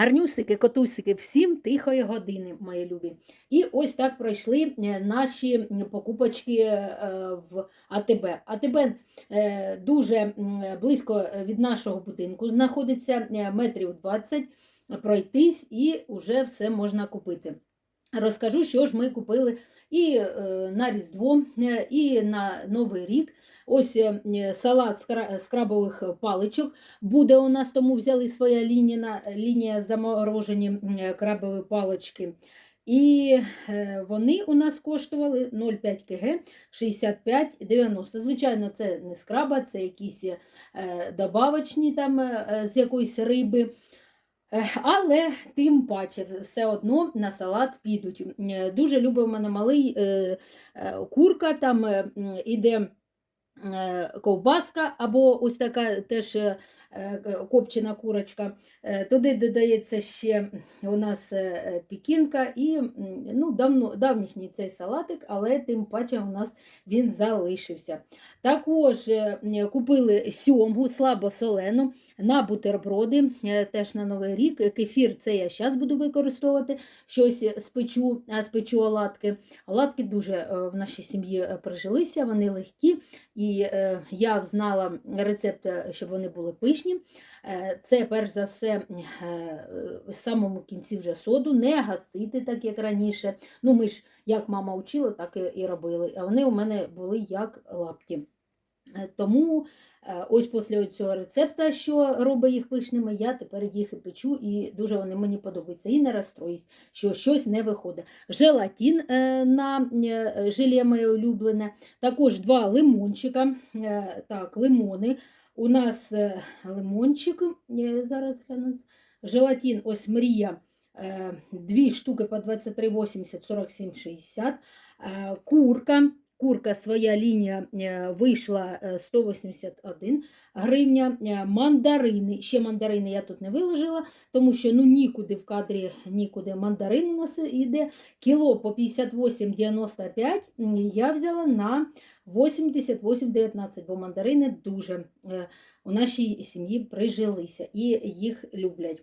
Гарнюсики, котусики, всім тихої години, мої любі. І ось так пройшли е, наші покупочки е, в АТБ. АТБ е, дуже близько від нашого будинку знаходиться метрів 20 пройтись і вже все можна купити. Розкажу, що ж ми купили і на Різдво, і на Новий рік. Ось е, е, салат з крабових паличок буде у нас, тому взяли своя лінія, лінія заморожені е, крабові палички. І е, вони у нас коштували 0,5 кг 65,90. Звичайно, це не скраба, це якісь е, добавочні там е, з якоїсь риби. Е, Але тим паче все одно на салат підуть. Е, Дуже любить у мене малий е, е, курка, там е, іде е, ковбаска або ось така теж е, е, копчена курочка. Е, Туди додається ще у нас пікінка і ну, давно, давнішній цей салатик, але тим паче у нас він залишився. Також купили сьомгу слабосолену на бутерброди, е, теж на Новий рік. Кефір це я зараз буду використовувати, щось спечу, а спечу оладки. Оладки дуже е, в нашій сім'ї е, прижилися, вони легкі, і е, я знала рецепт, е, щоб вони були пишні. Е, Це перш за все е, в самому кінці вже соду, не гасити, так як раніше. Ну, ми ж, як мама учила, так і- робили. А вони у мене були як лапті. Е, Тому е, ось після цього рецепта, що робить їх пишними, я тепер їх і печу, і дуже вони мені подобаються. І не розстроюсь, що щось не виходить. Желатин е, на желе моє улюблене, також два лимончика. Так, лимони. У нас лимончик, зараз гляну. Желатин, ось мрія. Дві штуки по 23,80, 47,60. Е, Курка. Курка своя лінія е, вийшла е, 181 гривня. Е, Мандарини. Ще мандарини я тут не виложила, тому що ну нікуди в кадрі нікуди мандарин у нас іде. Кіло по 58,95 я взяла на 88,19, бо мандарини дуже е, у нашій сім'ї прижилися і їх люблять.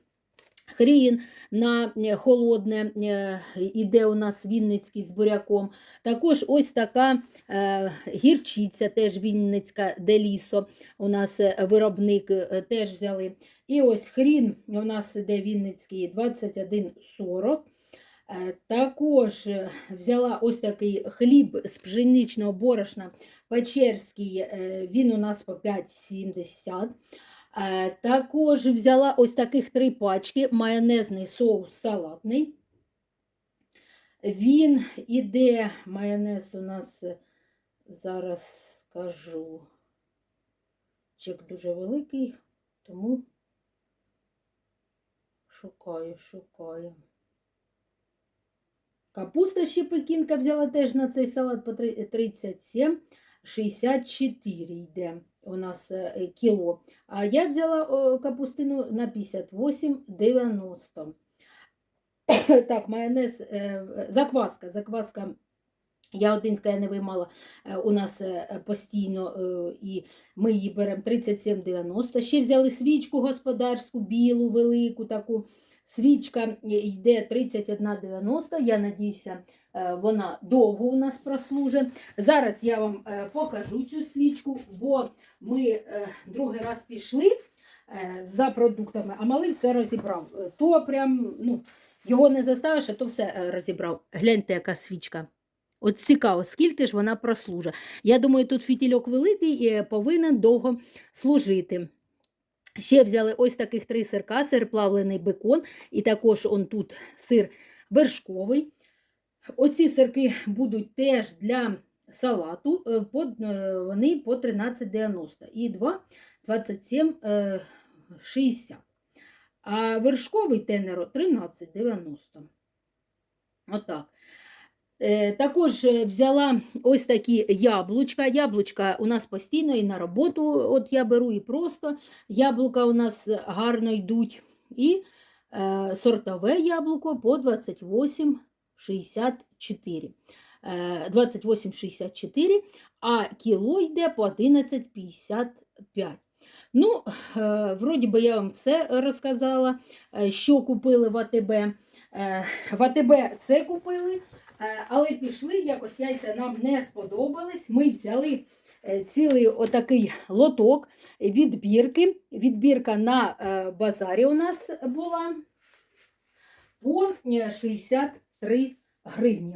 Хрін на е, холодне е, іде у нас Вінницький з буряком. Також ось така е, гірчиця, теж Вінницька делісо. У нас виробник теж взяли. І ось хрін у нас іде Вінницький 21,40. Е, Також взяла ось такий хліб з пшеничного борошна Печерський, він у нас по 5,70. Е, Також взяла ось таких три пачки майонезний соус салатний. Він іде, майонез у нас, е, зараз скажу, чек дуже великий, тому шукаю, шукаю. Капуста ще пекінка взяла теж на цей салат по 37, 64 йде у нас е, кіло. А я взяла капустину на 58,90. Так, майонез, е, закваска, закваска. Ягодинська я не виймала е, у нас е, постійно, е, і ми її беремо 37,90. Ще взяли свічку господарську, білу, велику таку. Свічка йде 31,90. Я надіюся, е, вона довго у нас прослужить. Зараз я вам е, покажу цю свічку, бо ми е, другий раз пішли е, за продуктами, а малий все розібрав. Е, То прям, ну, його не заставиш, а то все е, розібрав. Гляньте, яка свічка. От цікаво, скільки ж вона прослужить. Я думаю, тут фітільок великий і е, повинен довго служити. Ще взяли ось таких три сирка, сир плавлений бекон, і також он тут сир вершковий. Оці сирки будуть теж для салату, е, е, вони по 13,90 і 2,27,60. Е, а вершковий тенеро 13,90. Отак. Також взяла ось такі яблучка. Яблучка у нас постійно і на роботу от я беру і просто яблука у нас гарно йдуть. І сортове яблуко по 28 28,64, е, а кіло йде по 11,55. Ну, е, вроді би, я вам все розказала, е, що купили в АТБ. В АТБ це купили, але пішли, якось яйця нам не сподобались. Ми взяли цілий отакий лоток відбірки. Відбірка на базарі у нас була по 60 3 гривні.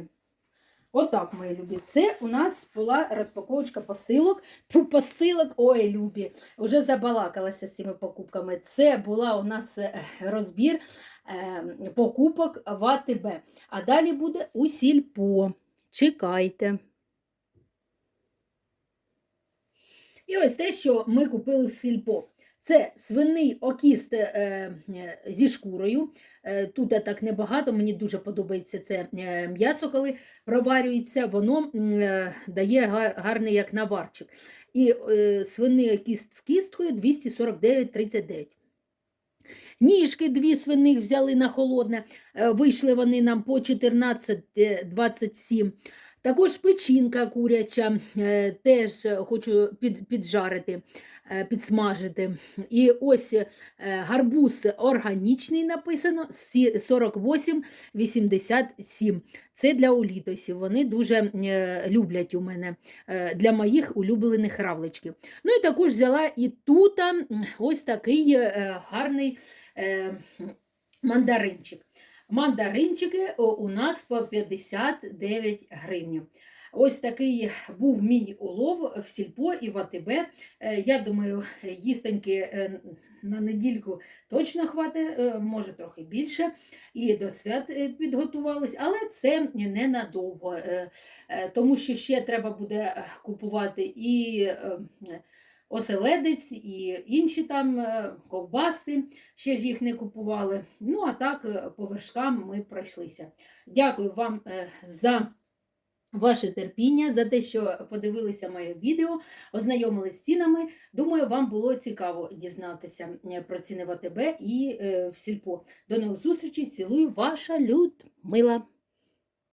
Отак, мої любі. Це у нас була розпаковочка посилок. Посилок, ой, любі, вже забалакалася з цими покупками. Це була у нас е, розбір е, покупок в АТБ. А далі буде у сільпо. Чекайте. І ось те, що ми купили в сільпо. Це свиний окіст е, е, зі шкурою. Е, Тут так небагато, мені дуже подобається це м'ясо, коли проварюється, воно дає гарний як наварчик. І свиний окіст з кісткою 249,39. Ніжки дві свиних взяли на холодне, вийшли вони нам по 14,27. Також печінка куряча, теж хочу під, піджарити, підсмажити. І ось е, гарбуз органічний написано сі- 48,87. Це для улітосів. Вони дуже е, люблять у мене е, для моїх улюблених равличків. Ну і також взяла і тут ось такий е, гарний е, мандаринчик. Мандаринчики у нас по 59 гривень. Ось такий був мій улов в сільпо і в АТБ. Е, Я думаю, їстоньки е, на недільку точно хватить, е, може трохи більше. І до свят підготувались, але це ненадовго, тому що ще треба буде купувати і оселедець, і інші там ковбаси, ще ж їх не купували. Ну, а так по вершкам ми пройшлися. Дякую вам за ваше терпіння, за те, що подивилися моє відео, ознайомилися з цінами. Думаю, вам було цікаво дізнатися е, про ціни в АТБ і е, в сільпо. До нових зустрічей. Цілую, ваша Людмила.